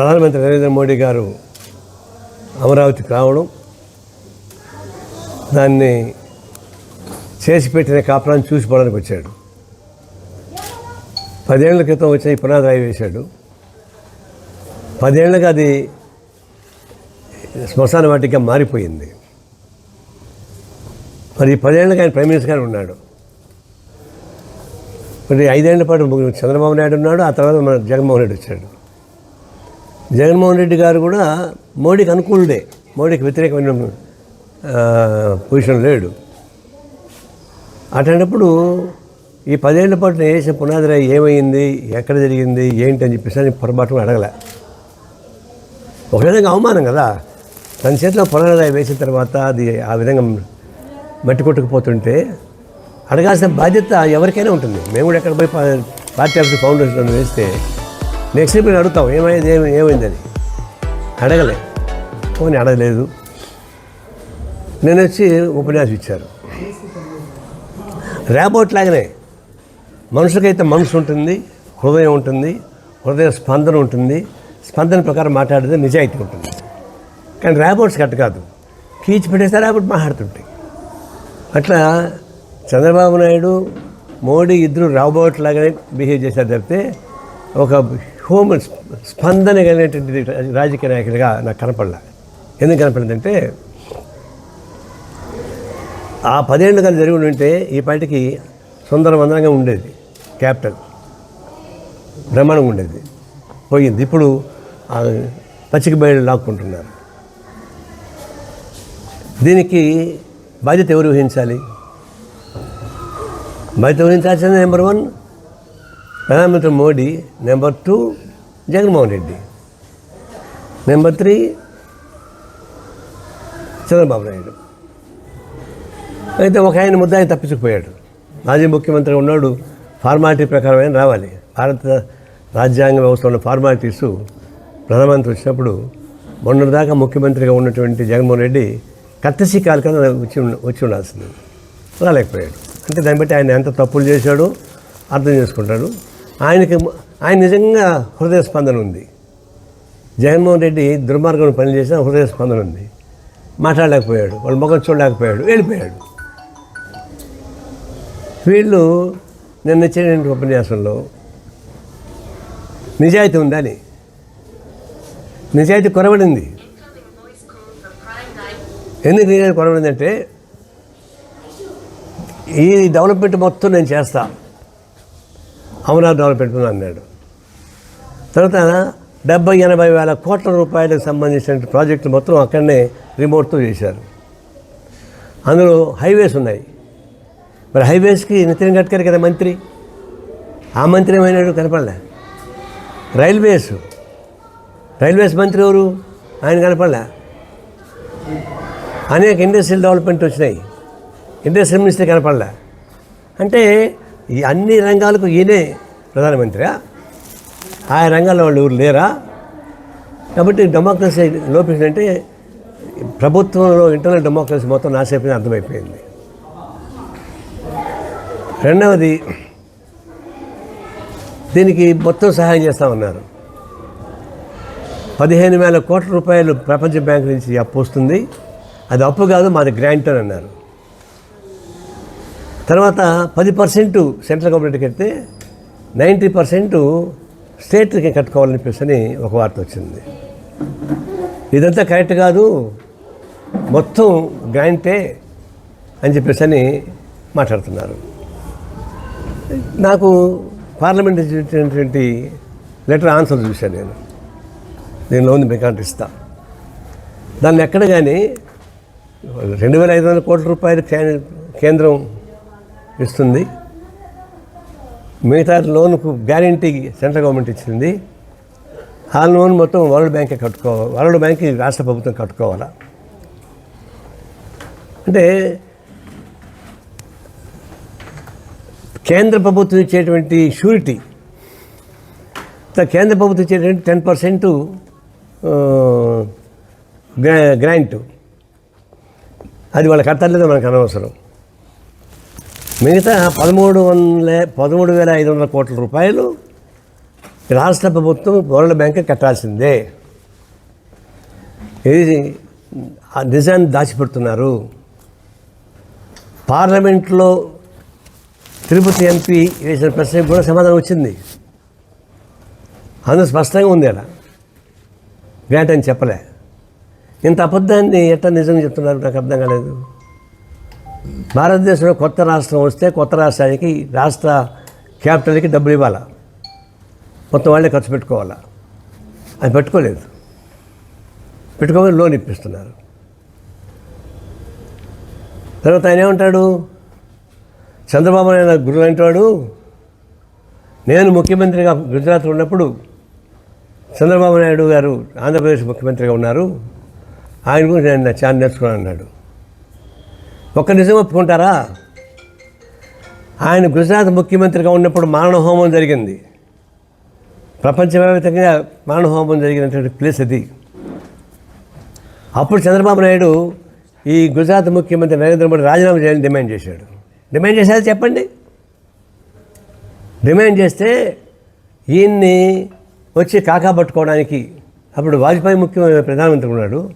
ప్రధానమంత్రి నరేంద్ర మోడీ గారు అమరావతికి రావడం దాన్ని చేసి పెట్టిన కాపురాన్ని చూసిపోవడానికి వచ్చాడు. పదేళ్ళ క్రితం వచ్చి పునాది రాయి వేశాడు. పదేళ్ళకి అది శ్మశాన వాటిగా మారిపోయింది. మరి ఈ పదేళ్ళకి ఆయన ప్రైమ్ మినిస్టర్ గారు ఉన్నాడు. మరి ఐదేళ్ళ పాటు చంద్రబాబు నాయుడు ఉన్నాడు ఆ తర్వాత మన జగన్మోహన్ రెడ్డి వచ్చాడు. జగన్మోహన్ రెడ్డి గారు కూడా మోడీకి అనుకూలుడే. మోడీకి వ్యతిరేకమైన పొజిషన్ లేడు. అటువంటిప్పుడు ఈ పదేళ్ళ పాటు నేను వేసిన పునాదిరా ఏమైంది? ఎక్కడ జరిగింది? ఏంటి అని చెప్పేసి అని పొరపాటు అడగలే. ఒక విధంగా అవమానం కదా. తన చేతిలో పునాది వేసిన తర్వాత అది ఆ విధంగా మట్టి కొట్టుకుపోతుంటే అడగాల్సిన బాధ్యత ఎవరికైనా ఉంటుంది. మేము కూడా ఎక్కడ పోయి పార్టీ ఆఫీస్ ఫౌండేషన్ వేస్తే నెక్స్ట్ మీరు అడుగుతాం ఏమైంది ఏమి ఏమైందని? అడగలే. పోనీ అడగలేదు. నేను వచ్చి ఉపన్యాసం ఇచ్చారు. ర్యాబోట్ లాగానే మనుషులకైతే మనసు ఉంటుంది హృదయం ఉంటుంది హృదయ స్పందన ఉంటుంది. స్పందన ప్రకారం మాట్లాడితే నిజాయితీ ఉంటుంది. కానీ ర్యాబోట్స్ కట్ట కాదు. కీచి పెట్టేస్తే ర్యాబోట్ మాట్లాడుతుంటాయి. అట్లా చంద్రబాబు నాయుడు మోడీ ఇద్దరు రాబోట్ లాగానే బిహేవ్ చేశారు తప్పితే ఒక హోమ్ స్పందన కలిగినటువంటి రాజకీయ నాయకుడిగా నాకు కనపడలే. ఎందుకు కనపడిందంటే ఆ పదేళ్ళు కానీ జరిగి ఉంటే ఈ పాటికి సుందరవందనంగా ఉండేది. క్యాపిటల్. బ్రహ్మాండంగా ఉండేది. పోయింది. ఇప్పుడు పచ్చిక బయలు లాక్కుంటున్నారు. దీనికి బాధ్యత ఎవరు వహించాలి? బాధ్యత వహించాల్సింది నెంబర్ వన్ ప్రధానమంత్రి Modi number two Jaganmohan Reddy. Number three Chandrababu Naidu. అయితే ఒక ఆయన ముద్దాయి తప్పించుకుపోయాడు. మాజీ ముఖ్యమంత్రి ఉన్నాడు. ఫార్మాలిటీ ప్రకారం ఆయన రావాలి. భారత రాజ్యాంగ వ్యవస్థ ఉన్న ఫార్మాలిటీసు ప్రధానమంత్రి వచ్చినప్పుడు మొన్నటిదాకా ముఖ్యమంత్రిగా ఉన్నటువంటి జగన్మోహన్ రెడ్డి కత్తసి కాలికన వచ్చి వచ్చి ఉండాల్సింది. రాలేకపోయాడు. అంటే దాన్ని బట్టి ఆయన ఎంత తప్పులు చేశాడో అర్థం చేసుకుంటాడు. ఆయనకి ఆయన నిజంగా హృదయ స్పందన ఉంది. జగన్మోహన్ రెడ్డి దుర్మార్గం పని చేసిన హృదయ స్పందన ఉంది. మాట్లాడలేకపోయాడు. వాళ్ళ ముఖం చూడలేకపోయాడు. వెళ్ళిపోయాడు. వీళ్ళు నిన్న ఇచ్చిన ఉపన్యాసంలో నిజాయితీ ఉందని నిజాయితీ కొరబడింది ఎందుకు నిజాయితీ కొరబడిందంటే ఈ డెవలప్మెంట్ మొత్తం నేను చేస్తాను అమరావతి డెవలప్మెంట్ అన్నాడు. తర్వాత డెబ్బై ఎనభై వేల కోట్ల రూపాయలకు సంబంధించిన ప్రాజెక్టులు మొత్తం అక్కడనే రిమోట్తో చేశారు. అందులో హైవేస్ ఉన్నాయి. మరి హైవేస్కి నితిన్ గడ్కరీ కదా మంత్రి? ఆ మంత్రి ఏమైనాడు కనపడలే? రైల్వేస్. రైల్వేస్ మంత్రి ఎవరు? ఆయన కనపడలే? అనేక ఇండస్ట్రియల్ డెవలప్మెంట్ వచ్చినాయి. ఇండస్ట్రియల్ మినిస్టర్ కనపడలే. అంటే ఈ అన్ని రంగాలకు ఈయనే ప్రధానమంత్రియా ఆయా రంగాల్లో వాళ్ళు ఎవరు లేరా? కాబట్టి డెమోక్రసీ లోపించిందంటే ప్రభుత్వంలో ఇంటర్నల్ డెమోక్రసీ మొత్తం నాశైపోయింది అర్థమైపోయింది. రెండవది దీనికి మొత్తం సహాయం చేస్తామన్నారు పదిహేను వేల కోట్ల రూపాయలు ప్రపంచ బ్యాంక్ నుంచి అప్పు వస్తుంది అది అప్పు కాదు మాది గ్రాంట్ అని అన్నారు. తర్వాత పది పర్సెంట్ సెంట్రల్ గవర్నమెంట్కి వెళ్తే నైంటీ పర్సెంట్ స్టేట్లకి కట్టుకోవాలని చెప్పేసి అని ఒక వార్త వచ్చింది. ఇదంతా కరెక్ట్ కాదు మొత్తం గ్రాంటే అని చెప్పేసి అని మాట్లాడుతున్నారు. నాకు పార్లమెంట్ ఇచ్చినటువంటి లెటర్ ఆన్సర్ చూశాను నేను. దీనిలో ఉంది మీకు ఇస్తా. దాన్ని ఎక్కడ కానీ రెండు వేల ఐదు వందల కోట్ల రూపాయలు కేంద్రం ఇస్తుంది. మిగతా లోన్కు గ్యారంటీ సెంట్రల్ గవర్నమెంట్ ఇచ్చింది. ఆ లోన్ మొత్తం వరల్డ్ బ్యాంకే కట్టుకోవాలి వరల్డ్ బ్యాంక్ రాష్ట్ర ప్రభుత్వం కట్టుకోవాలా? అంటే కేంద్ర ప్రభుత్వం ఇచ్చేటువంటి షూరిటీ కేంద్ర ప్రభుత్వం ఇచ్చేటువంటి టెన్ పర్సెంట్ గ్రాంట్ అది వాళ్ళకి కట్టలేదో మనకు అనవసరం? మిగతా పదమూడు వందల పదమూడు వేల ఐదు వందల కోట్ల రూపాయలు రాష్ట్ర ప్రభుత్వం వరల్డ్ బ్యాంక్ కట్టాల్సిందే. ఇది ఆ నిజాన్ని దాచిపెడుతున్నారు. పార్లమెంట్లో తిరుపతి ఎంపీ వేసిన ప్రశ్నకు కూడా సమాధానం వచ్చింది. అందులో స్పష్టంగా ఉంది అలా. గ్రాంట్ అని చెప్పలే. ఇంత అబద్ధాన్ని ఎట్లా నిజంగా చెప్తున్నారు? నాకు అర్థం కాలేదు. భారతదేశంలో కొత్త రాష్ట్రం వస్తే కొత్త రాష్ట్రానికి రాష్ట్ర క్యాపిటల్కి డబ్బులు ఇవ్వాలా? మొత్తం వాళ్ళే ఖర్చు పెట్టుకోవాలా? అది పెట్టుకోలేదు. పెట్టుకోమని లోన్ ఇప్పిస్తున్నారు. తర్వాత ఆయన ఏమంటాడు? చంద్రబాబు నాయుడు గురువు అంటాడు. నేను ముఖ్యమంత్రిగా గుజరాత్ ఉన్నప్పుడు చంద్రబాబు నాయుడు గారు ఆంధ్రప్రదేశ్ ముఖ్యమంత్రిగా ఉన్నారు. ఆయన గురించి నేను చాలా నేర్చుకున్నాను అన్నాడు ఒక్క నిజం ఒప్పుకుంటారా? ఆయన గుజరాత్ ముఖ్యమంత్రిగా ఉన్నప్పుడు మారణ హోమం జరిగింది. ప్రపంచవ్యాప్తంగా మారణ హోమం జరిగినటువంటి ప్లేస్ అది. అప్పుడు చంద్రబాబు నాయుడు ఈ గుజరాత్ ముఖ్యమంత్రి నరేంద్ర మోడీ రాజీనామా చేయాలని డిమాండ్ చేశాడు. డిమాండ్ చేశారు చెప్పండి? డిమాండ్ చేస్తే ఈయన్ని వచ్చి కాకా పట్టుకోవడానికి అప్పుడు వాజ్పేయి ముఖ్య ప్రధానమంత్రి ఉన్నాడు.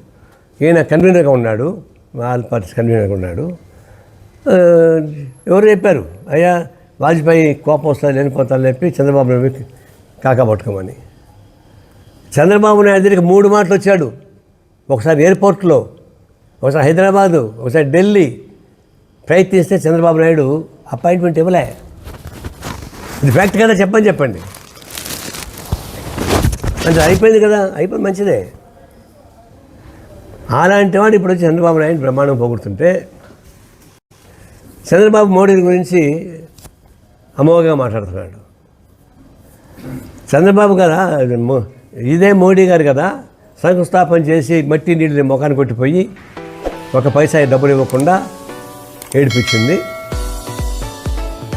ఈయన కన్వీనర్గా ఉన్నాడు. ఆల్ పార్టీస్ కన్వీనర్గా ఉన్నాడు. ఎవరు చెప్పారు? అయ్యా వాజ్పేయి కోపం వస్తుంది లేనిపోతాను చెప్పి చంద్రబాబు నాయుడు కాకా పట్టుకోమని. చంద్రబాబు నాయుడు దగ్గరికి మూడు మాటలు వచ్చాడు. ఒకసారి ఎయిర్పోర్ట్లో ఒకసారి హైదరాబాదు ఒకసారి ఢిల్లీ. ప్రయత్నిస్తే చంద్రబాబు నాయుడు అపాయింట్మెంట్ ఇవ్వలే. ఇది ఫ్యాక్ట్ కదా చెప్పని చెప్పండి. అంటే అయిపోయింది కదా అయిపోయింది మంచిదే. అలాంటి వాడు ఇప్పుడు వచ్చి చంద్రబాబు నాయుడు బ్రహ్మాండం పోగొడుతుంటే చంద్రబాబు మోడీ గురించి అమోఘంగా మాట్లాడుతున్నాడు. చంద్రబాబు కదా ఇదే మోడీ గారు కదా శంకుస్థాపన చేసి మట్టి నీళ్ళని ముఖాన్ని కొట్టిపోయి ఒక పైసా డబ్బులు ఇవ్వకుండా ఏడిపించింది.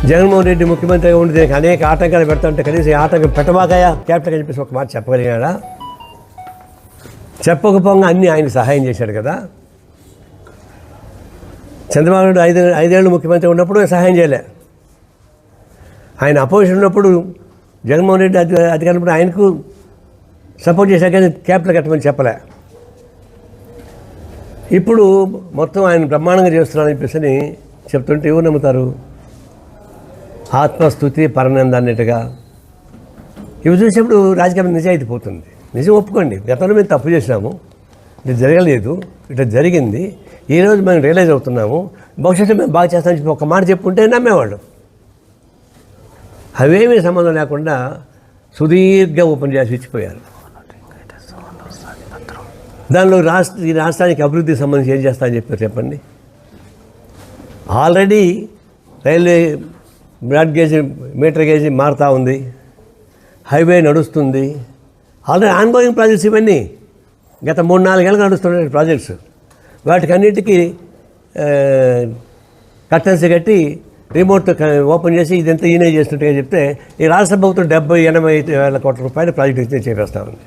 జగన్మోహన్ రెడ్డి ముఖ్యమంత్రిగా ఉండి దీనికి అనేక ఆటంకాలు పెడుతుంటే కనీసం ఈ ఆటంకం పెట్టబాకాయా క్యాపిటల్ అని చెప్పేసి ఒక మాట చెప్పగలిగాడా? చెప్పకపోగా అన్నీ ఆయన సహాయం చేశాడు కదా? చంద్రబాబు నాయుడు ఐదు ఐదేళ్ళు ముఖ్యమంత్రి ఉన్నప్పుడు సహాయం చేయలే. ఆయన అపోజిషన్ ఉన్నప్పుడు జగన్మోహన్ రెడ్డి అధి అధికారం ఆయనకు సపోర్ట్ చేశాక కానీ క్యాపిటల్ కట్టమని చెప్పలే. ఇప్పుడు మొత్తం ఆయన బ్రహ్మాండంగా చేస్తున్నాడని చెప్పేసి చెప్తుంటే ఎవరు నమ్ముతారు? ఆత్మస్థుతి పరనంద అన్నట్టుగా ఇవి చూసినప్పుడు రాజకీయం నిజాయితీ పోతుంది. నిజం ఒప్పుకోండి. గతంలో మేము తప్పు చేసినాము. ఇది జరగలేదు. ఇట్లా జరిగింది. ఈరోజు మేము రియలైజ్ అవుతున్నాము. భవిష్యత్తు మేము బాగా చేస్తామని చెప్పి ఒక మాట చెప్పుంటే నమ్మేవాళ్ళు. అవేమీ సంబంధం లేకుండా సుదీర్ఘ ఉపన్యాసం ఇచ్చిపోయారు. దానిలో రాష్ట్ర ఈ రాష్ట్రానికి అభివృద్ధికి సంబంధించి ఏం చేస్తా అని చెప్పారు చెప్పండి. Already railway broad gauge metre gauge మారుతూ ఉంది. హైవే నడుస్తుంది. ఆల్రెడీ ఆన్గోయింగ్ ప్రాజెక్ట్స్ ఇవన్నీ గత మూడు నాలుగేళ్ళగా నడుస్తున్న ప్రాజెక్ట్స్. వాటికన్నిటికీ కట్టన్స్ కట్టి రిమోట్ ఓపెన్ చేసి ఇదంతా ఈయనే చేస్తుంటే చెప్తే ఈ రాష్ట్ర ప్రభుత్వం డెబ్బై ఎనభై వేల కోట్ల రూపాయలు ప్రాజెక్ట్ ఇచ్చి చేపేస్తా ఉంది.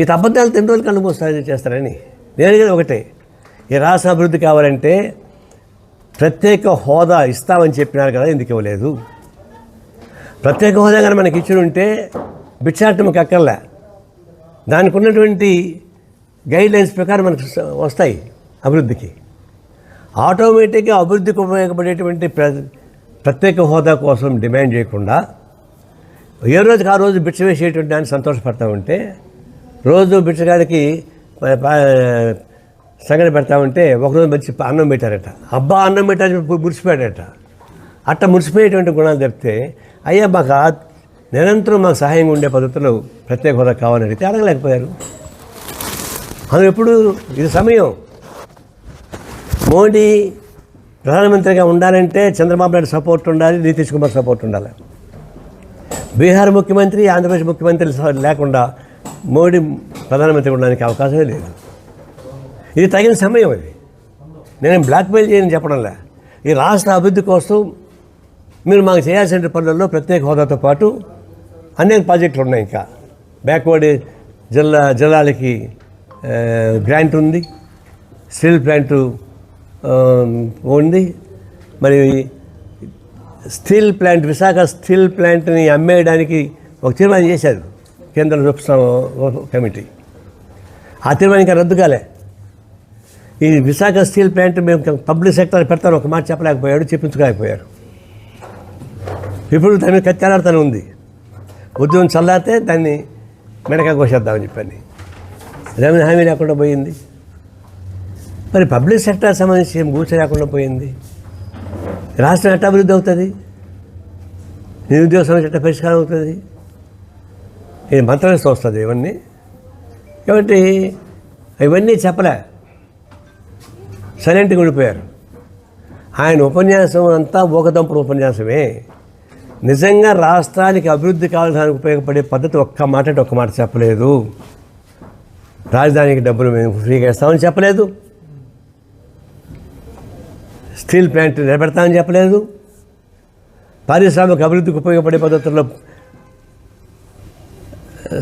ఈ అబద్ధాలు తిన్న రోజులు కనుమోస్తారు చేస్తారని? నేను ఒకటే. ఈ రాష్ట్ర అభివృద్ధి కావాలంటే ప్రత్యేక హోదా ఇస్తామని చెప్పినారు కదా ఎందుకు ఇవ్వలేదు? ప్రత్యేక హోదా కానీ మనకి ఇచ్చి ఉంటే భిక్షాటం అక్కర్లే. దానికి ఉన్నటువంటి గైడ్లైన్స్ ప్రకారం మనకు వస్తాయి అభివృద్ధికి. ఆటోమేటిక్గా అభివృద్ధికి ఉపయోగపడేటువంటి ప్ర ప్రత్యేక హోదా కోసం డిమాండ్ చేయకుండా ఏ రోజుకి ఆ రోజు బిచ్చ వేసేటువంటి దాన్ని సంతోషపడతా ఉంటే రోజు బిచ్చగాడికి సంగతి పెడతా ఉంటే ఒకరోజు మంచి అన్నం పెట్టారట. అబ్బా అన్నం పెట్టారు మురిసిపోయాడట. అట్ట మురిసిపోయేటువంటి గుణాలు చెప్తే అయ్యా మాకు నిరంతరం మాకు సహాయంగా ఉండే పద్ధతిలో ప్రత్యేక హోదా కావాలని అడిగితే అడగలేకపోయారు. అది ఎప్పుడు ఇది సమయం మోడీ ప్రధానమంత్రిగా ఉండాలంటే చంద్రబాబు నాయుడు సపోర్ట్ ఉండాలి నితీష్ కుమార్ సపోర్ట్ ఉండాలి. బీహార్ ముఖ్యమంత్రి ఆంధ్రప్రదేశ్ ముఖ్యమంత్రి లేకుండా మోడీ ప్రధానమంత్రి ఉండడానికి అవకాశమే లేదు. ఇది తగిన సమయం ఇది. నేను బ్లాక్మెయిల్ చేయని చెప్పడంలే. ఈ రాష్ట్ర అభివృద్ధి కోసం మీరు మాకు చేయాల్సిన పనులలో ప్రత్యేక హోదాతో పాటు అనేక ప్రాజెక్టులు ఉన్నాయి ఇంకా. బ్యాక్వర్డ్ జిల్లా జిల్లాలకి గ్రాంట్ ఉంది. స్టీల్ ప్లాంట్ ఉంది. మరి స్టీల్ ప్లాంట్ విశాఖ స్టీల్ ప్లాంట్ని అమ్మేయడానికి ఒక తీర్మానం చేశారు కేంద్ర రూప కమిటీ. ఆ తీర్మానం ఇంకా రద్దు కాలే. ఈ విశాఖ స్టీల్ ప్లాంట్ మేము పబ్లిక్ సెక్టర్ పెడతాను ఒక మాట చెప్పలేకపోయాడు చెప్పించుకోలేకపోయారు. ఇప్పుడు దాని మీద ఉంది. ఉద్యమం చల్లారితే దాన్ని మెడక కోసేద్దామని చెప్పని రెవెన్యూ హామీ లేకుండా పోయింది. మరి పబ్లిక్ సెక్టర్ సంబంధించి ఏం కూర్చో లేకుండా పోయింది? రాష్ట్రం ఎట్లా అభివృద్ధి అవుతుంది? నిరుద్యోగ సమస్య ఎట్లా పరిష్కారం అవుతుంది? ఇది మంత్రాలతో వస్తుంది ఇవన్నీ. కాబట్టి ఇవన్నీ చెప్పలే. సైలెంట్గా ఉండిపోయారు. ఆయన ఉపన్యాసం అంతా ఊకదంపుడు ఉపన్యాసమే. నిజంగా రాష్ట్రానికి అభివృద్ధి కావడానికి ఉపయోగపడే పద్ధతి ఒక్క మాట అంటే ఒక్క మాట చెప్పలేదు. రాజధానికి డబ్బులు మేము ఫ్రీగా ఇస్తామని చెప్పలేదు. స్టీల్ ప్లాంట్ నిలబెడతామని చెప్పలేదు. పారిశ్రామిక అభివృద్ధికి ఉపయోగపడే పద్ధతుల్లో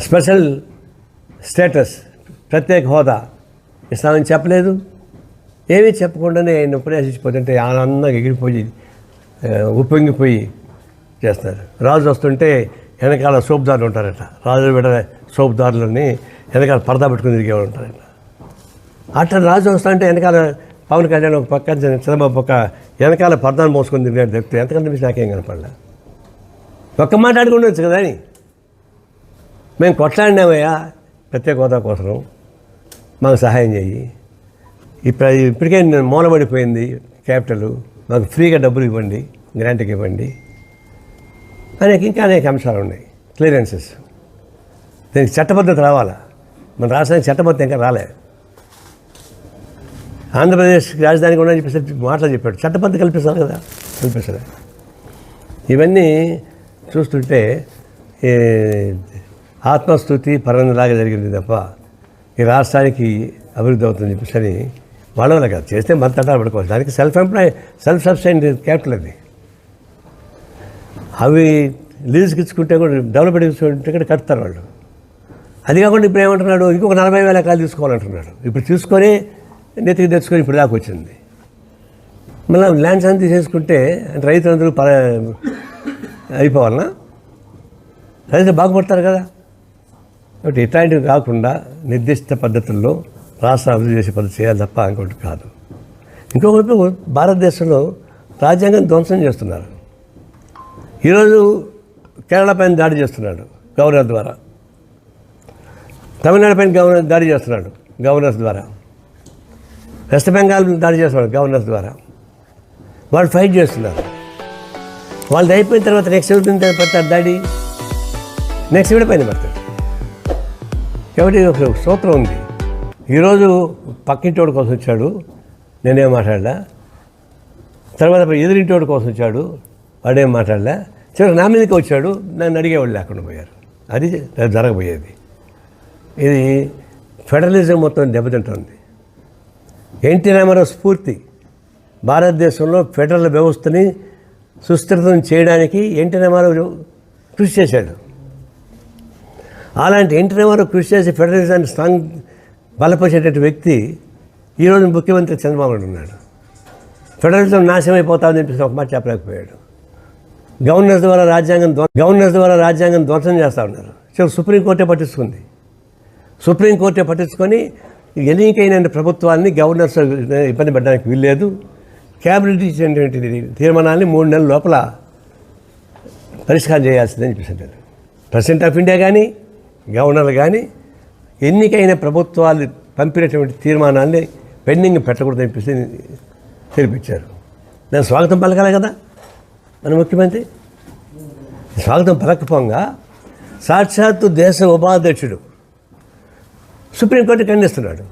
స్పెషల్ స్టేటస్ ప్రత్యేక హోదా ఇస్తామని చెప్పలేదు. ఏమీ చెప్పకుండానే ఆయన ఉపన్యాసించిపోతుంటే ఆనందంగా ఎగిరిపోయి ఉప్పొంగిపోయి చేస్తారు. రాజు వస్తుంటే వెనకాల సోపుదారులు ఉంటారట. రాజు బిడ్డ సోపుదారులని వెనకాల పరదా పెట్టుకుని తిరిగేవాళ్ళు ఉంటారట. అట్లా రాజు వస్తుంటే వెనకాల పవన్ కళ్యాణ్ ఒక పక్క చంద్రబాబు పక్క వెనకాల పరదాన్ని మోసుకొని తిరిగాడు చెప్తే ఎంతకంటే మించి నాకేం కనపడలే. ఒక్క మాట అడుగుండొచ్చు కదా అని. మేము కొట్లాడినామయ్యా ప్రత్యేక హోదా కోసం. మాకు సహాయం చెయ్యి. ఇప్పుడు ఇప్పటికే మూలబడిపోయింది క్యాపిటల్. మాకు ఫ్రీగా డబ్బులు ఇవ్వండి గ్రాంట్కి ఇవ్వండి. అనేక ఇంకా అనేక అంశాలు ఉన్నాయి. క్లియరెన్సెస్. దీనికి చట్టబద్ధత రావాలా? మన రాష్ట్రానికి చట్టబద్ధత ఇంకా రాలే. ఆంధ్రప్రదేశ్ రాజధానికి కూడా చెప్పేసి మాటలు చెప్పాడు. చట్టబద్ధత కల్పిస్తారు కదా కల్పిస్తారు? ఇవన్నీ చూస్తుంటే ఆత్మస్థుతి పరంలాగా జరిగింది తప్ప ఈ రాష్ట్రానికి అభివృద్ధి అవుతుంది చెప్పేసి అని వాళ్ళ వల్ల కాదు. చేస్తే మన తటాలు పడుకోవచ్చు. దానికి self employ self sustain capital అది. అవి లీజుకి ఇచ్చుకుంటే కూడా డెవలప్మెంట్ ఇచ్చుకుంటే కూడా కడతారు వాళ్ళు. అది కాకుండా ఇప్పుడు ఏమంటున్నాడు ఇంకొక నలభై వేల ఎకరాలు తీసుకోవాలంటున్నాడు. ఇప్పుడు తీసుకొని నెత్తికి తెచ్చుకొని ఇప్పుడు దాకా వచ్చింది. మళ్ళీ ల్యాండ్స్ అంతా తీసేసుకుంటే రైతులందరూ ప అయిపోవాలనా? రైతులు బాగుపడతారు కదా. కాబట్టి ఇట్లాంటివి కాకుండా నిర్దిష్ట పద్ధతుల్లో రాష్ట్ర అభివృద్ధి చేసే పద్ధతి చేయాలి తప్ప ఇంకోటి కాదు. ఇంకొకటి భారతదేశంలో రాజ్యాంగం ధ్వంసం చేస్తున్నారు. ఈరోజు కేరళ పైన దాడి చేస్తున్నాడు గవర్నర్ ద్వారా. తమిళనాడు పైన గవర్నర్ దాడి చేస్తున్నాడు గవర్నర్స్ ద్వారా. వెస్ట్ బెంగాల్ దాడి చేస్తున్నాడు గవర్నర్స్ ద్వారా. వాళ్ళు ఫైట్ చేస్తున్నారు. వాళ్ళది అయిపోయిన తర్వాత నెక్స్ట్ ఎవరి పడతారు దాడి? నెక్స్ట్ ఎవరి పైన పడతాడు కాబట్టి ఒక సూత్రం ఉంది. ఈరోజు పక్కింటోడి కోసం వచ్చాడు. నేనేం మాట్లాడలా? తర్వాత ఎదురింటోడి కోసం వచ్చాడు. వాడేం మాట్లాడలే? చివరికి నా మీదకి వచ్చాడు నన్ను అడిగేవాళ్ళు లేకుండా పోయారు. అది జరగబోయేది. ఇది ఫెడరలిజం మొత్తం దెబ్బతింటుంది. ఎన్టీ రామారావు స్ఫూర్తి. భారతదేశంలో ఫెడరల్ వ్యవస్థని సుస్థిరతం చేయడానికి ఎన్టీ రామారావు కృషి చేశాడు. అలాంటి ఎన్టీ రామారావు కృషి చేసి ఫెడరలిజాన్ని స్ట్రాంగ్ బలపరిచేటటువంటి వ్యక్తి ఈరోజు ముఖ్యమంత్రి చంద్రబాబు నాయుడు ఉన్నాడు. ఫెడరలిజం నాశనం అయిపోతామని చెప్పేసి ఒక మాట చెప్పలేకపోయాడు. గవర్నర్స్ ద్వారా రాజ్యాంగం గవర్నర్స్ ద్వారా రాజ్యాంగం ధ్వంసం చేస్తూ ఉన్నారు. చివరికి సుప్రీంకోర్టే పట్టించుకుంది. సుప్రీంకోర్టే పట్టించుకొని ఎన్నికైన ప్రభుత్వాన్ని గవర్నర్స్ ఇబ్బంది పెట్టడానికి వీల్లేదు. క్యాబినెట్ ఇచ్చినటువంటి తీర్మానాన్ని మూడు నెలల లోపల పరిష్కారం చేయాల్సిందని చెప్పేసి ప్రెసిడెంట్ ఆఫ్ ఇండియా కానీ గవర్నర్లు కానీ ఎన్నికైన ప్రభుత్వాలు పంపినటువంటి తీర్మానాన్ని పెండింగ్ పెట్టకూడదని చెప్పేసి తెలిపించారు. నేను స్వాగతం పలకాలి కదా. మన ముఖ్యమంత్రి? స్వాగతం పలకపోగా. సాక్షాత్తు దేశ ఉపాధ్యక్షుడు. సుప్రీంకోర్టు ఖండిస్తున్నాడు.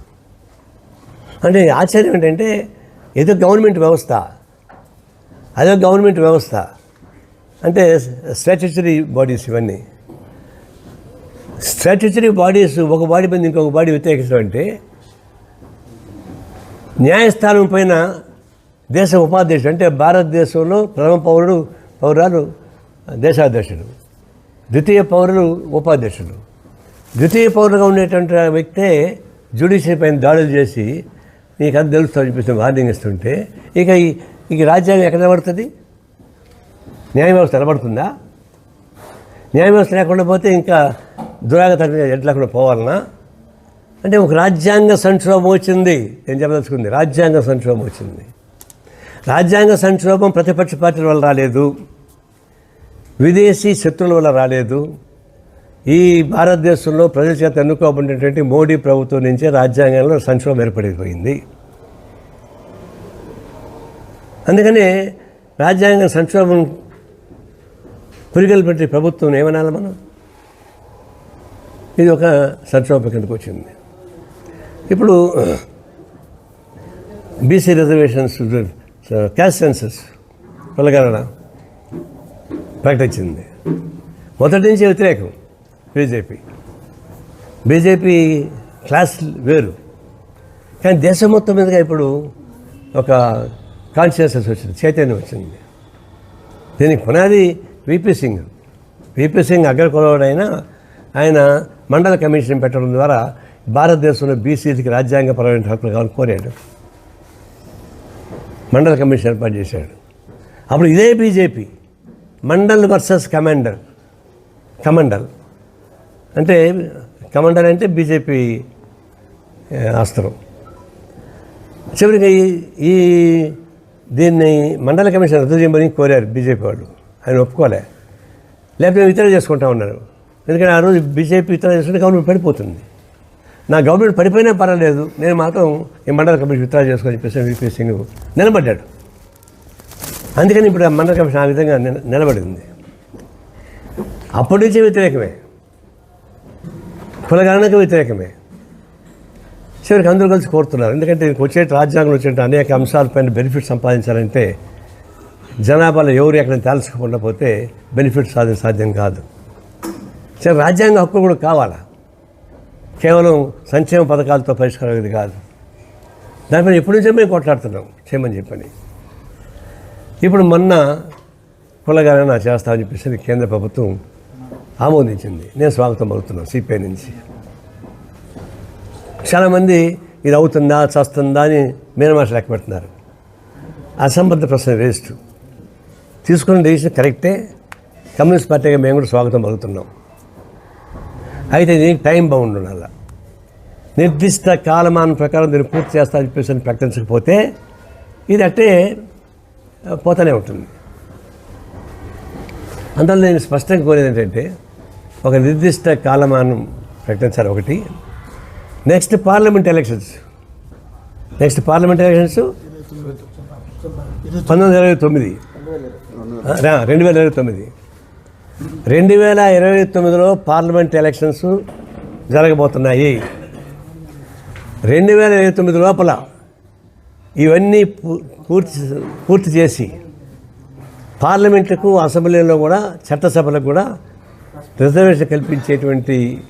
అంటే ఆశ్చర్యం ఏంటంటే ఏదో గవర్నమెంట్ వ్యవస్థ. అదో గవర్నమెంట్ వ్యవస్థ. అంటే స్టాట్యుటరీ బాడీస్ ఇవన్నీ. స్టాట్యుటరీ బాడీస్ ఒక బాడీ మీద ఇంకొక బాడీ వ్యతిరేకించడం అంటే న్యాయస్థానం పైన దేశ ఉపాధ్యక్షుడు అంటే భారతదేశంలో ప్రథమ పౌరుడు పౌరాలు దేశాధ్యక్షుడు. ద్వితీయ పౌరులు ఉపాధ్యక్షుడు. ద్వితీయ పౌరులుగా ఉండేటువంటి వ్యక్తే జ్యుడిషియరీ పైన దాడులు చేసి నీకు అది తెలుస్తా చూపిస్తుంది వార్నింగ్ ఇస్తుంటే ఇక ఈ ఇక రాజ్యాంగం ఎక్కడ నిలబడుతుంది? న్యాయ వ్యవస్థ నిలబడుతుందా? న్యాయ వ్యవస్థ లేకుండా పోతే ఇంకా దురాగత ఎట్లా పోవాలన్నా అంటే ఒక రాజ్యాంగ సంక్షోభం వచ్చింది. నేను చెప్పదలుచుకుంది రాజ్యాంగ సంక్షోభం వచ్చింది. రాజ్యాంగ సంక్షోభం ప్రతిపక్ష పార్టీల వల్ల రాలేదు. విదేశీ శత్రువుల వల్ల రాలేదు. ఈ భారతదేశంలో ప్రజల చేత ఎన్నుకోబడినటువంటి మోడీ ప్రభుత్వం నుంచే రాజ్యాంగంలో సంక్షోభం ఏర్పడిపోయింది. అందుకనే రాజ్యాంగ సంక్షోభం పురిగల్పెట్టి ప్రభుత్వం ఏమనాలి మనం? ఇది ఒక సంక్షోభం కిందకు వచ్చింది. ఇప్పుడు BC reservations so caste census కులగణన ప్రకటించింది. మొదటి నుంచి వ్యతిరేకం బీజేపీ బీజేపీ క్లాస్ వేరు. కానీ దేశం మొత్తం మీదుగా ఇప్పుడు ఒక కాన్షియస్నెస్ వచ్చింది చైతన్యం వచ్చింది. దీనికి పునాది V P Singh V P Singh అగ్రకులవాడైన ఆయన మండల కమిషన్ పెట్టడం ద్వారా భారతదేశంలో బీసీలకి రాజ్యాంగపరమైన హక్కులు కావాలని కోరాడు. మండల కమిషన్ ఏర్పాటు చేశాడు. అప్పుడు ఇదే BJP Mandal versus commander Kamandal అంటే కమాండర్ అంటే బీజేపీ అస్త్రం చివరికి ఈ- దీన్ని మండల కమిషన్ రద్దు చేయమని కోరారు బీజేపీ వాళ్ళు. ఆయన ఒప్పుకోలే. లేకపోతే ఇతర చేసుకుంటా ఉన్నారు. ఎందుకంటే ఆ రోజు బీజేపీ ఇతర చేసుకుంటే గవర్నమెంట్ పడిపోతుంది. నా గవర్నమెంట్ పడిపోయినా పర్వాలేదు. నేను మాత్రం ఈ మండల కమిషన్ విత్డ్రా చేసుకొని చెప్పేసి విపి సింగ్ నిలబడ్డాడు. అందుకని ఇప్పుడు ఆ మండల కమిషన్ ఆ విధంగా నిలబడింది. అప్పటి నుంచి వ్యతిరేకమే. కులగణనకు వ్యతిరేకమే. చివరికి అందరూ కలిసి కోరుతున్నారు. ఎందుకంటే దీనికి వచ్చే రాజ్యాంగంలో వచ్చే అనేక అంశాలపైన బెనిఫిట్ సంపాదించాలంటే జనాభాలో ఎవరు ఎక్కడ తేల్చకుండా పోతే బెనిఫిట్ సాధన సాధ్యం కాదు. సరే రాజ్యాంగ హక్కులు కూడా కావాలా? కేవలం సంక్షేమ పథకాలతో పరిష్కారం ఇది కాదు దానిపైన ఎప్పటి నుంచో మేము కొట్లాడుతున్నాం చేయమని చెప్పని. ఇప్పుడు మొన్న కులగణన చేస్తామని చెప్పేసి కేంద్ర ప్రభుత్వం ఆమోదించింది. నేను స్వాగతం పలుకుతున్నాను సిపిఐ నుంచి. చాలామంది ఇది అవుతుందా చస్తుందా అని మీనమాష లెక్క పెడుతున్నారు. అసంబద్ధ ప్రశ్న వేస్ట్. తీసుకున్న డెసిషన్ కరెక్టే. కమ్యూనిస్ట్ పార్టీగా మేము కూడా స్వాగతం పలుకుతున్నాం. అయితే దీనికి టైం బౌండ్ ఉండాలి. నిర్దిష్ట కాలమానం ప్రకారం దీన్ని పూర్తి చేస్తానని చెప్పేసి ప్రకటించకపోతే ఇది అట్టే పోతూనే ఉంటుంది. అందువల్ల నేను స్పష్టంగా కోరేది ఏంటంటే ఒక నిర్దిష్ట కాలమానం ప్రకటించాలి ఒకటి. Next parliament elections next parliament elections పంతొమ్మిది వందల ఇరవై తొమ్మిది. రెండు వేల ఇరవై తొమ్మిది. రెండు వేల ఇరవై తొమ్మిదిలో పార్లమెంట్ ఎలక్షన్స్ జరగబోతున్నాయి. రెండు వేల ఇరవై తొమ్మిది లోపల ఇవన్నీ పూ- పూర్తి పూర్తి చేసి పార్లమెంటుకు అసెంబ్లీలో కూడా చట్టసభలకు కూడా రిజర్వేషన్ కల్పించేటువంటి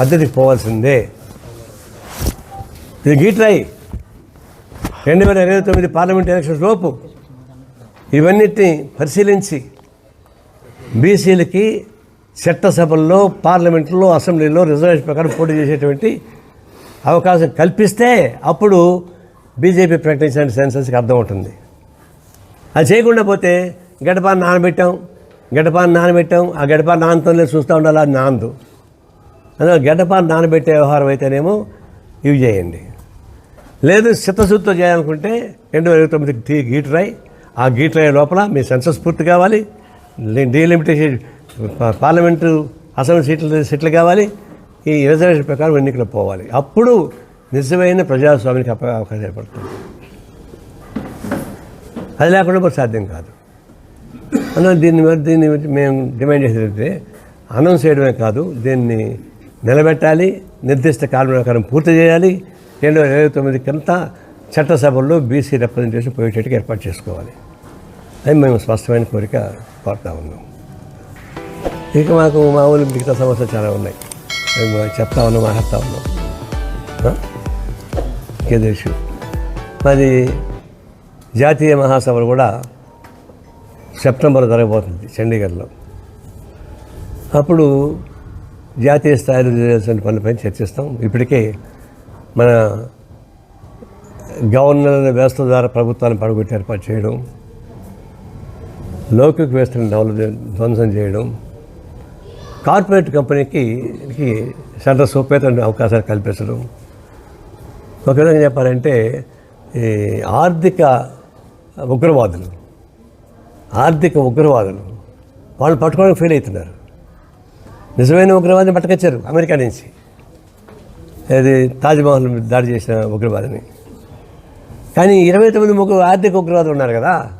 పద్ధతికి పోవాల్సిందే. ఇది గీట్రాయి. రెండు వేల ఇరవై తొమ్మిది పార్లమెంట్ ఎలక్షన్స్ లోపు ఇవన్నిటిని పరిశీలించి బీసీలకి చట్టసభల్లో పార్లమెంట్లో అసెంబ్లీలో రిజర్వేషన్ ప్రకారం పోటీ చేసేటువంటి అవకాశం కల్పిస్తే అప్పుడు బీజేపీ ప్రకటించిన సెన్సెస్కి అర్థం ఉంటుంది అది చేయకుండా పోతే గడపాన్ని నానబెట్టాం గడపాన్ని నానబెట్టాం ఆ గడప నానతోనే చూస్తూ ఉండాలి అది నాందు అందులో గడ్డపాన్ని నానబెట్టే వ్యవహారం అయితేనేమో ఇవి చేయండి. లేదు చిత్తశుద్ధితో చేయాలనుకుంటే రెండు వేల ఇరవై తొమ్మిదికి టీ గీటరాయి ఆ గీటరాయి లోపల మీ సెన్సస్ పూర్తి కావాలి. డీలిమిటేషన్ పార్లమెంటు అసెంబ్లీ సీట్లు సీట్లు కావాలి. ఈ రిజర్వేషన్ ప్రకారం ఎన్నికలు పోవాలి. అప్పుడు నిజమైన ప్రజాస్వామ్యానికి అవకాశం ఏర్పడుతుంది. అది లేకుండా మరి సాధ్యం కాదు. అందువల్ల దీన్ని దీన్ని మేము డిమాండ్ చేసేది అనౌన్స్ చేయడమే కాదు దీన్ని నిలబెట్టాలి. నిర్దిష్ట కాలం ప్రకారం పూర్తి చేయాలి. రెండు వేల ఇరవై తొమ్మిది కింద చట్టసభల్లో బీసీ రిప్రజెంటేషన్ పోయేటట్టుగా ఏర్పాటు చేసుకోవాలి. అది మేము స్పష్టమైన కోరిక. కోరుతా ఉన్నాం ఇక మాకు మామూలు మిగతా సమస్యలు చాలా ఉన్నాయి. మేము చెప్తా ఉన్నాం మాట్లాడుతూ ఉన్నాం. కేదేశు మరి జాతీయ మహాసభలు కూడా సెప్టెంబర్ జరగబోతుంది చండీగఢ్లో. అప్పుడు జాతీయ స్థాయిలో చేయాల్సిన పనులపై చర్చిస్తాం. ఇప్పటికే మన గవర్నర్ వ్యవస్థ ద్వారా ప్రభుత్వాన్ని పడగొట్టి ఏర్పాటు చేయడం లౌకిక వ్యవస్థను డెవలప్ ధ్వంసం చేయడం. కార్పొరేట్ కంపెనీకి సెంటర్ సోపేత అవకాశాలు కల్పించడం. ఒక విధంగా చెప్పాలంటే ఈ ఆర్థిక ఉగ్రవాదులు ఆర్థిక ఉగ్రవాదులు వాళ్ళు పట్టుకోవడానికి ఫెయిల్ అవుతున్నారు నిజమైన ఉగ్రవాదిని పట్టుకొచ్చారు అమెరికా నుంచి. అది తాజ్మహల్ దాడి చేసిన ఉగ్రవాదిని. కానీ ఇరవై తొమ్మిది ముగ్గురు ఆర్థిక ఉగ్రవాదులు ఉన్నారు కదా.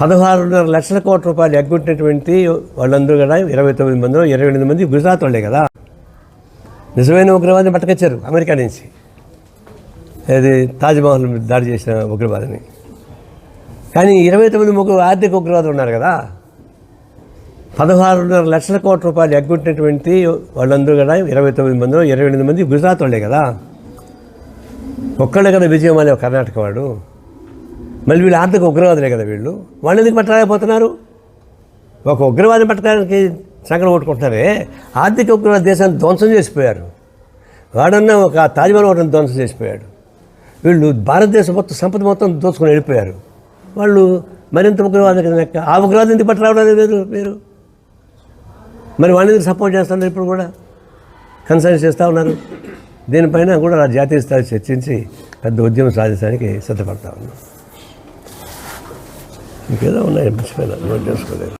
పదహారున్నర లక్షల కోట్ల రూపాయలు ఎగ్గొట్టినటువంటి వాళ్ళందరూ కూడా ఇరవై తొమ్మిది మందిలో ఇరవై ఎనిమిది మంది గుజరాత్ వాళ్ళే కదా. నిజమైన ఉగ్రవాదిని పట్టుకొచ్చారు అమెరికా నుంచి. అది తాజ్మహల్ దాడి చేసిన ఉగ్రవాదిని. కానీ ఇరవై తొమ్మిది ముగ్గురు ఆర్థిక ఉగ్రవాదులు ఉన్నారు కదా. పదహారున్నర లక్షల కోట్ల రూపాయలు ఎగ్గొట్టినటువంటి వాళ్ళందరూ కూడా ఇరవై తొమ్మిది మందిలో ఇరవై ఎనిమిది మంది గుజరాత్ వాళ్ళే కదా. ఒక్కడే కదా విజయం అనే కర్ణాటక వాడు మళ్ళీ వీళ్ళు ఆర్థిక ఉగ్రవాదులే కదా వీళ్ళు. వాళ్ళు ఎందుకు పట్టలేకపోతున్నారు ఒక ఉగ్రవాదిని పట్టడానికి సంకలం కొట్టుకుంటున్నారే. ఆర్థిక ఉగ్రవాద దేశాన్ని ధ్వంసం చేసిపోయారు. వాడన్నా ఒక తాజ్మహల్ ఒకటి ధ్వంసం చేసిపోయాడు. వీళ్ళు భారతదేశం మొత్తం సంపద మొత్తం దోచుకొని వెళ్ళిపోయారు. వాళ్ళు మరింత ఉగ్రవాదం కదా లెక్క. ఆ ఉగ్రవాదం ఎందుకు పట్టరావడం లేదు మీరు? మరి వాళ్ళని ఎందుకు సపోర్ట్ చేస్తున్నారు ఇప్పుడు కూడా? కన్సల్ట్ చేస్తూ ఉన్నారు. దీనిపైన కూడా జాతీయ స్థాయి చర్చించి పెద్ద ఉద్యమం సాధించడానికి సిద్ధపడతా ఉన్నాం. ఇంకేదో ఉన్నాయి మర్చిపోయినా నోట్ చేసుకోలేదు.